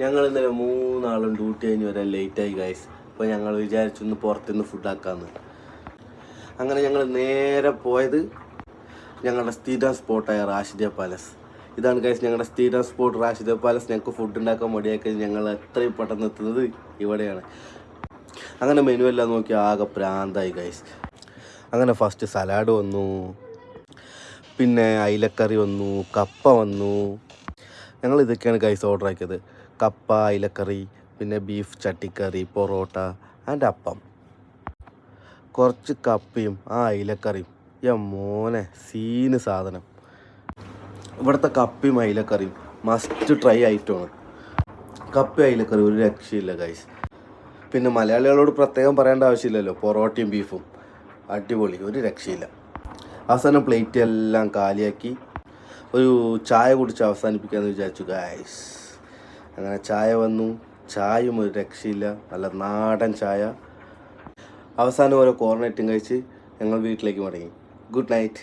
ഞങ്ങൾ ഇന്നലെ മൂന്നാളും ഡ്യൂട്ടി കഴിഞ്ഞ് വരാൻ ലേറ്റായി ഗൈസ് അപ്പോൾ ഞങ്ങൾ വിചാരിച്ചു ഒന്ന് പുറത്തുനിന്ന് ഫുഡ് ആക്കാമെന്ന് അങ്ങനെ ഞങ്ങൾ നേരെ പോയത് ഞങ്ങളുടെ സ്ഥിരം സ്പോട്ടായ റാഷിദ പാലസ് ഇതാണ് ഗൈസ് ഞങ്ങളുടെ സ്ഥിരം സ്പോട്ട് റാഷിദ പാലസ് ഞങ്ങൾക്ക് ഫുഡ് ഉണ്ടാക്കാൻ മടിയാക്കി ഞങ്ങൾ എത്രയും പെട്ടെന്ന് എത്തുന്നത് ഇവിടെയാണ്. അങ്ങനെ മെനു എല്ലാം നോക്കി ആകെ പ്രാന്തായി ഗൈസ് അങ്ങനെ ഫസ്റ്റ് സലാഡ് വന്നു. പിന്നെ അയിലക്കറി വന്നു കപ്പ വന്നു. ഞങ്ങൾ ഇതൊക്കെയാണ് ഗൈസ് ഓർഡർ ആക്കിയത്. കപ്പ ഇലക്കറി പിന്നെ ബീഫ് ചട്ടിക്കറി പൊറോട്ട ആൻഡ് അപ്പം. കുറച്ച് കപ്പയും ആ ഇലക്കറിയും യ മോനെ സീന് സാധനം. ഇവിടുത്തെ കപ്പയും അയിലക്കറിയും മസ്റ്റ് ട്രൈ ഐറ്റമാണ് കപ്പ അയിലക്കറി ഒരു രക്ഷയില്ല ഗൈസ് പിന്നെ മലയാളികളോട് പ്രത്യേകം പറയേണ്ട ആവശ്യമില്ലല്ലോ പൊറോട്ടയും ബീഫും അടിപൊളി ഒരു രക്ഷയില്ല. അവസാനം പ്ലേറ്റ് എല്ലാം കാലിയാക്കി ഒരു ചായ കുടിച്ച് അവസാനിപ്പിക്കാമെന്ന് വിചാരിച്ചു ഗായ്സ് അങ്ങനെ ചായ വന്നു. ചായയും ഒരു രക്ഷയില്ല. നല്ല നാടൻ ചായ. അവസാനം ഓരോ കോർണറ്റും കഴിച്ച് ഞങ്ങൾ വീട്ടിലേക്ക് മടങ്ങി. Good night